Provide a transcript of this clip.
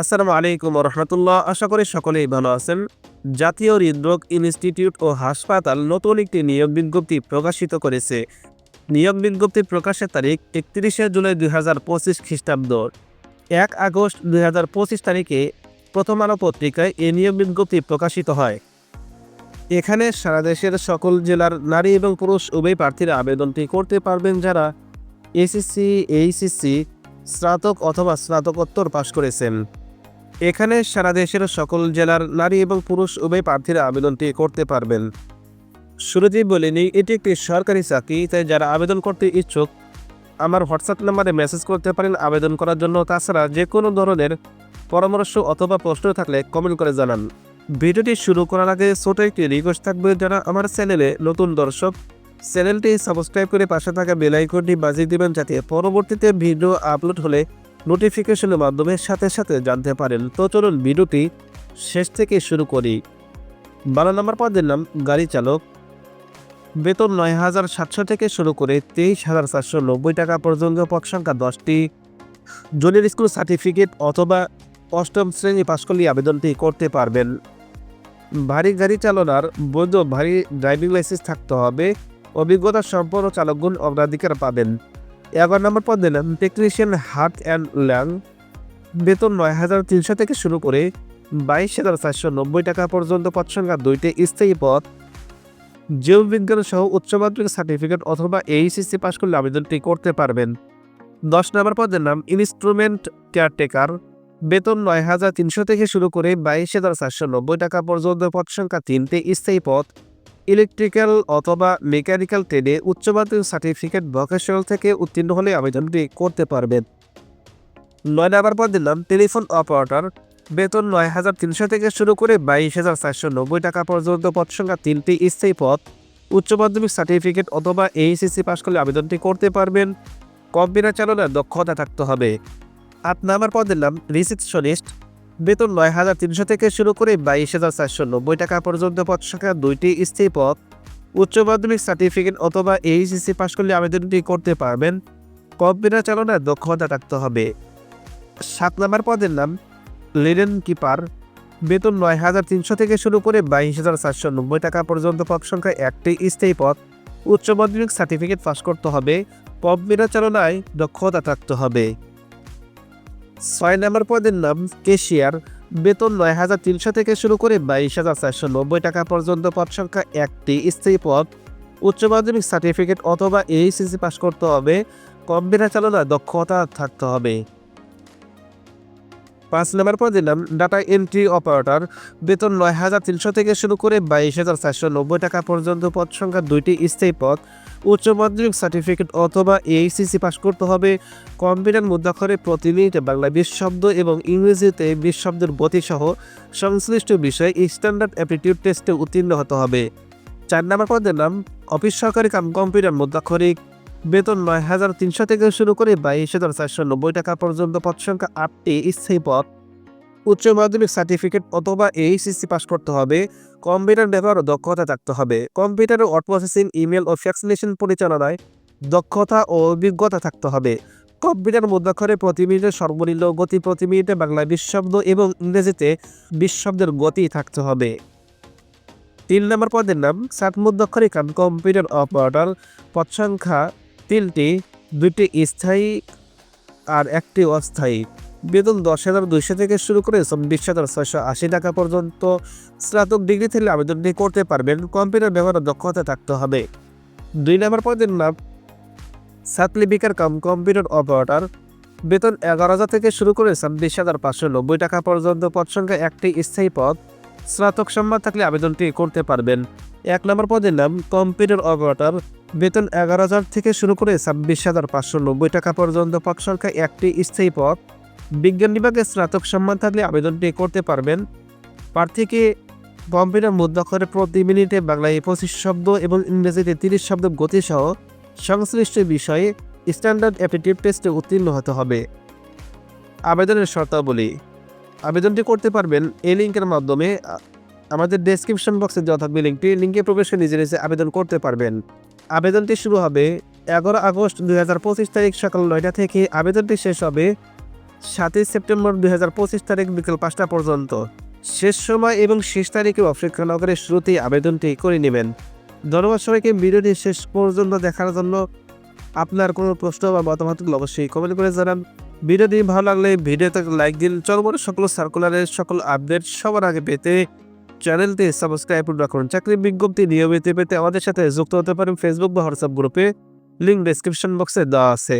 আসসালামু আলাইকুম রহমতুল্লাহ। আশা করি সকলেই ভালো আছেন। জাতীয় হৃদরোগ ইনস্টিটিউট ও হাসপাতাল নতুন একটি নিয়োগ বিজ্ঞপ্তি প্রকাশিত করেছে। নিয়োগ বিজ্ঞপ্তি প্রকাশের তারিখ একত্রিশে জুলাই দুই হাজার পঁচিশ খ্রিস্টাব্দ। এক আগস্ট দুই হাজার পঁচিশ তারিখে প্রথম আলো পত্রিকায় এই নিয়োগ বিজ্ঞপ্তি প্রকাশিত হয়। এখানে সারা দেশের সকল জেলার নারী এবং পুরুষ উভয় প্রার্থীরা আবেদনটি করতে পারবেন যারা এসএসসি, এইচএসসি, স্নাতক অথবা স্নাতকোত্তর পাশ করেছেন। এখানে সারা দেশের সকল জেলার নারী এবং পুরুষ উভয় প্রার্থীরা আবেদনটি করতে পারবেন। শুরুতেই বলে নিই, এটি একটি সরকারি চাকরি, তাই যারা আবেদন করতে ইচ্ছুক, আমার হোয়াটসঅ্যাপ নাম্বারে মেসেজ করতে পারেন আবেদন করার জন্য। তাছাড়া যে কোনো ধরনের পরামর্শ অথবা প্রশ্ন থাকলে কমেন্ট করে জানান। ভিডিওটি শুরু করার আগে ছোট একটি রিকোয়েস্ট থাকবে, যারা আমার চ্যানেলে নতুন দর্শক, চ্যানেলটি সাবস্ক্রাইব করে পাশে থাকা বেল আইকনটি বাজিয়ে দিবেন, যাতে পরবর্তীতে ভিডিও আপলোড হলে নোটিফিকেশনের মাধ্যমে সাথে সাথে জানতে পারেন। তো চলুন ভিডিওটি শেষ থেকে শুরু করি। বারো নম্বর পদের নাম, গাড়ি চালক। বেতন নয় হাজার সাতশো থেকে শুরু করে তেইশ হাজার চারশো নব্বই টাকা পর্যন্ত, পদ সংখ্যা দশটি। জুনিয়র স্কুল সার্টিফিকেট অথবা অষ্টম শ্রেণি পাশ করলে আবেদনটি করতে পারবেন। ভারী গাড়ি চালনার বৈধ ভারী ড্রাইভিং লাইসেন্স থাকতে হবে। অভিজ্ঞতা সম্পন্ন চালকগুণ অগ্রাধিকার পাবেন। এগারো নম্বর পদ দিলেন টেকনিশিয়ান হার্ট অ্যান্ড ল্যাং বেতন নয় হাজার তিনশো থেকে শুরু করে বাইশ হাজার চারশো নব্বই টাকা পর্যন্ত পদ সংখ্যা দুইটি স্থায়ী পদ। জীববিজ্ঞান সহ উচ্চ মাধ্যমিক সার্টিফিকেট অথবা এইচএসসি পাশ করলে আবেদনটি করতে পারবেন। দশ নম্বর পদের নাম ইনস্ট্রুমেন্ট কেয়ারটেকার বেতন নয় হাজার তিনশো থেকে শুরু করে বাইশ হাজার চারশো নব্বই টাকা পর্যন্ত পদ সংখ্যা তিনটি স্থায়ী পদ। ইলেকট্রিক্যাল অথবা মেকানিক্যাল ট্রেডে উচ্চ মাধ্যমিক সার্টিফিকেট ভোকেশনাল থেকে উত্তীর্ণ হলে আবেদনটি করতে পারবেন। নয় নাম্বার পদ দিলাম, টেলিফোন অপারেটর। বেতন নয় হাজার তিনশো থেকে শুরু করে বাইশ হাজার চারশো নব্বই টাকা পর্যন্ত পদ সংখ্যা তিনটি স্থায়ী পদ। উচ্চ মাধ্যমিক সার্টিফিকেট অথবা এইচএসসি পাশ করলে আবেদনটি করতে পারবেন। কম্পিউটার চালনার দক্ষতা থাকতে হবে। আট নাম্বার পদ দিলাম রিসিপশনিস্ট বেতন নয় হাজার তিনশো থেকে শুরু করে বাইশ হাজার চারশো নব্বই টাকা পর্যন্ত পদ সংখ্যা দুইটি স্থায়ী পদ। উচ্চ মাধ্যমিক সার্টিফিকেট অথবা এইচএসসি পাশ করলে আবেদনটি করতে পারবেন। কম্পিউটার চালনার দক্ষতা থাকতে হবে। সাত নম্বর পদের নাম লিডেন কিপার। বেতন নয় হাজার তিনশো থেকে শুরু করে বাইশ হাজার চারশো নব্বই টাকা পর্যন্ত পদ সংখ্যা একটি স্থায়ী পদ। উচ্চ মাধ্যমিক সার্টিফিকেট পাশ করতে হবে। কম্পিউটার চালনায় দক্ষতা থাকতে হবে। ছয় নম্বর পদের নাম কেশিয়ার। বেতন নয় হাজার তিনশো থেকে শুরু করে বাইশ হাজার চারশো নব্বই টাকা পর্যন্ত পদ সংখ্যা একটি স্থায়ী পদ। উচ্চ মাধ্যমিক সার্টিফিকেট অথবা এইচএসসি পাশ করতে হবে। কম্পিউটার চালনায় দক্ষতা থাকতে হবে। পাঁচ নম্বর পদে নাম ডাটা এন্ট্রি অপারেটর। বেতন নয় হাজার তিনশো থেকে শুরু করে বাইশ হাজার চারশো নব্বই টাকা পর্যন্ত পদ সংখ্যা দুইটি স্থায়ী পদ। উচ্চ মাধ্যমিক সার্টিফিকেট অথবা এইচসিসি পাশ করতে হবে। কম্পিউটার মুদ্রাক্ষরে প্রতি মিনিটে বাংলা বিশ শব্দ এবং ইংরেজিতে বিশ শব্দের গতিসহ সংশ্লিষ্ট বিষয়ে স্ট্যান্ডার্ড অ্যাপটিটিউড টেস্টে উত্তীর্ণ হতে হবে। চার নম্বর পদের নাম, অফিস সহকারী কাম কম্পিউটার মুদ্রাক্ষরিক বেতন নয় হাজার তিনশো থেকে শুরু করে বাইশ হাজার চারশো নব্বই টাকা পর্যন্ত, পদ সংখ্যা আটটি, স্থায়ী পদ। উচ্চ মাধ্যমিক সার্টিফিকেট অথবা এইচএসসি পাস করতে হবে। কম্পিউটার ব্যবহার দক্ষতা থাকতে হবে। কম্পিউটার ও প্রসেসিং, ইমেল ও ফ্যাক্সিনেশন পরিচালনায় দক্ষতা ও অভিজ্ঞতা থাকতে হবে। কম্পিউটার মুদ্রাক্ষরে প্রতি মিনিটে সর্বনিম্ন গতি প্রতি মিনিটে বাংলায় বিশ শব্দ এবং ইংরেজিতে বিশ শব্দের গতি থাকতে হবে। তিন নম্বর পদের নাম, সাত মুদ্রাক্ষরে কাম কম্পিউটার অপারেটর, পদ সংখ্যা তিনটি, দুইটি স্থায়ী আর একটি অস্থায়ী। বেতন দশ হাজার দুইশো থেকে শুরু করে চব্বিশ হাজার ছয়শো আশি টাকা পর্যন্ত। স্নাতক ডিগ্রি থেকে আবেদনটি করতে পারবেন, কম্পিউটার ব্যবহারের দক্ষতা থাকতে হবে। দুই নম্বর পদের নাম সাতলিপিকার কাম, কম্পিউটার অপারেটর। বেতন এগারো হাজার থেকে শুরু করে ছাব্বিশ হাজার পাঁচশো নব্বই টাকা পর্যন্ত পদ সংখ্যা একটি স্থায়ী পদ। স্নাতক সম্মান থাকলে আবেদনটি করতে পারবেন। এক নম্বর পদের নাম, কম্পিউটার অপারেটর। বেতন এগারো হাজার থেকে শুরু করে ছাব্বিশ হাজার পাঁচশো নব্বই টাকা পর্যন্ত পদ সংখ্যা একটি স্থায়ী পদ। বিজ্ঞান বিভাগে স্নাতক সম্মান থাকলে আবেদনটি করতে পারবেন। প্রার্থীকে কম্পিউটার মুদ্রাক্ষরে প্রতি মিনিটে বাংলায় পঁচিশ শব্দ এবং ইংরেজিতে তিরিশ শব্দ গতিসহ সংশ্লিষ্ট বিষয়ে স্ট্যান্ডার্ড অ্যাপটিটিউড টেস্টে উত্তীর্ণ হতে হবে। আবেদনের শর্তাবলী। আবেদনটি করতে পারবেন এই লিঙ্কের মাধ্যমে। আমাদের ডেসক্রিপশন বক্সে দেওয়া থাকবে লিঙ্কটি লিঙ্কে প্রবেশ নিজে নিজে আবেদন করতে পারবেন। আবেদনটি শুরু হবে এগারো আগস্ট দুই হাজার পঁচিশ তারিখ সকাল নয়টা থেকে। আবেদনটি শেষ হবে সাতই সেপ্টেম্বর দুই হাজার পঁচিশ তারিখ বিকেল পাঁচটা পর্যন্ত। শেষ সময় এবং শেষ তারিখে অপেক্ষা না করে শুরুতেই আবেদনটি করে নেবেন। ধন্যবাদ সবাইকে, ভিডিওটি শেষ পর্যন্ত দেখার জন্য আপনার কোনো প্রশ্ন বা মতামত অবশ্যই কমেন্ট করে জানান। ভিডিওটি ভালো লাগলে ভিডিওতে লাইক দিন চলবরে সকল সার্কুলারের সকল আপডেট সবার আগে পেতে চ্যানেলটি সাবস্ক্রাইব রাখুন। চাকরির বিজ্ঞপ্তি নিয়মিত পেতে আমাদের সাথে যুক্ত হতে পারেন ফেসবুক বা হোয়াটসঅ্যাপ গ্রুপে। লিঙ্ক ডেসক্রিপশন বক্সে দেওয়া আছে।